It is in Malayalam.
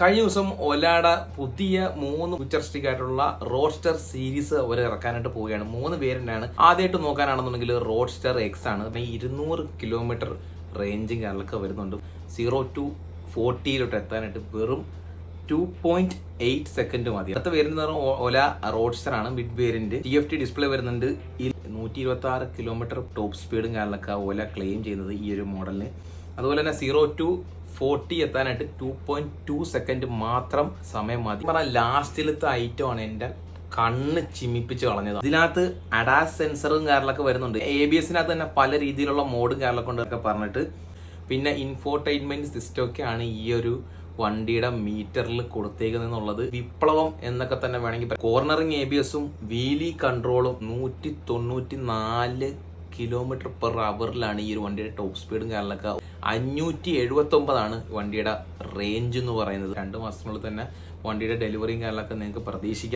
കഴിഞ്ഞ ദിവസം ഒലാട പുതിയ മൂന്ന് ഫ്യൂച്ചറിസ്റ്റിക് ആയിട്ടുള്ള റോഡ്സ്റ്റർ സീരീസ് അവർ ഇറക്കാനായിട്ട് പോവുകയാണ്. മൂന്ന് പേരിനാണ് ആദ്യമായിട്ട് നോക്കാനാണെന്നുണ്ടെങ്കിൽ റോഡ്സ്റ്റർ എക്സ് ആണ്. ഈ ഇരുന്നൂറ് കിലോമീറ്റർ റേഞ്ചും കാര്യങ്ങളൊക്കെ വരുന്നുണ്ട്. സീറോ ടു ഫോർട്ടിയിലോട്ട് എത്താനായിട്ട് വെറും ടു പോയിന്റ് എയ്റ്റ് സെക്കൻഡ് മതി. അടുത്ത വരുന്ന ഒല റോഡ്സ്റ്റർ ആണ്. Mid variant T F T display വരുന്നുണ്ട്. നൂറ്റി ഇരുപത്തി ആറ് കിലോമീറ്റർ ടോപ്പ് സ്പീഡും കാര്യങ്ങളൊക്കെ ഒല ക്ലെയിം ചെയ്യുന്നത് ഈ ഒരു മോഡലിന് അതുപോലെ തന്നെ സീറോ ടു ഫോർട്ടി എത്താനായിട്ട് ടു പോയിന്റ് ടു സെക്കൻഡ് മാത്രം സമയം മതി. പറഞ്ഞ ലാസ്റ്റിലത്തെ ഐറ്റം ആണ് എന്റെ കണ്ണ് ചിമ്മിപ്പിച്ച് കളഞ്ഞത്. ഇതിനകത്ത് അഡാസ് സെൻസറും കാര്യങ്ങളൊക്കെ വരുന്നുണ്ട്. എ ബി എസിനകത്ത് തന്നെ പല രീതിയിലുള്ള മോഡും കാര്യങ്ങളൊക്കെ ഉണ്ട് പറഞ്ഞിട്ട്. പിന്നെ ഇൻഫോർടൈൻമെന്റ് സിസ്റ്റം ഒക്കെയാണ് ഈ ഒരു വണ്ടിയുടെ മീറ്ററിൽ കൊടുത്തേക്കുന്നുള്ളത് വിപ്ലവം എന്നൊക്കെ തന്നെ വേണമെങ്കിൽ കോർണറിങ് എ ബി എസും വീലി കൺട്രോളും നൂറ്റി തൊണ്ണൂറ്റി നാല് കിലോമീറ്റർ പെർ അവറിലാണ് ഈ ഒരു വണ്ടിയുടെ ടോപ്പ് സ്പീഡും കാര്യങ്ങളൊക്കെ. അഞ്ഞൂറ്റി എഴുപത്തി ഒമ്പതാണ് വണ്ടിയുടെ റേഞ്ച് എന്ന് പറയുന്നത്. രണ്ട് മാസത്തിനുള്ളിൽ തന്നെ വണ്ടിയുടെ ഡെലിവറിയും കാര്യങ്ങളൊക്കെ നിങ്ങൾക്ക് പ്രതീക്ഷിക്കാം.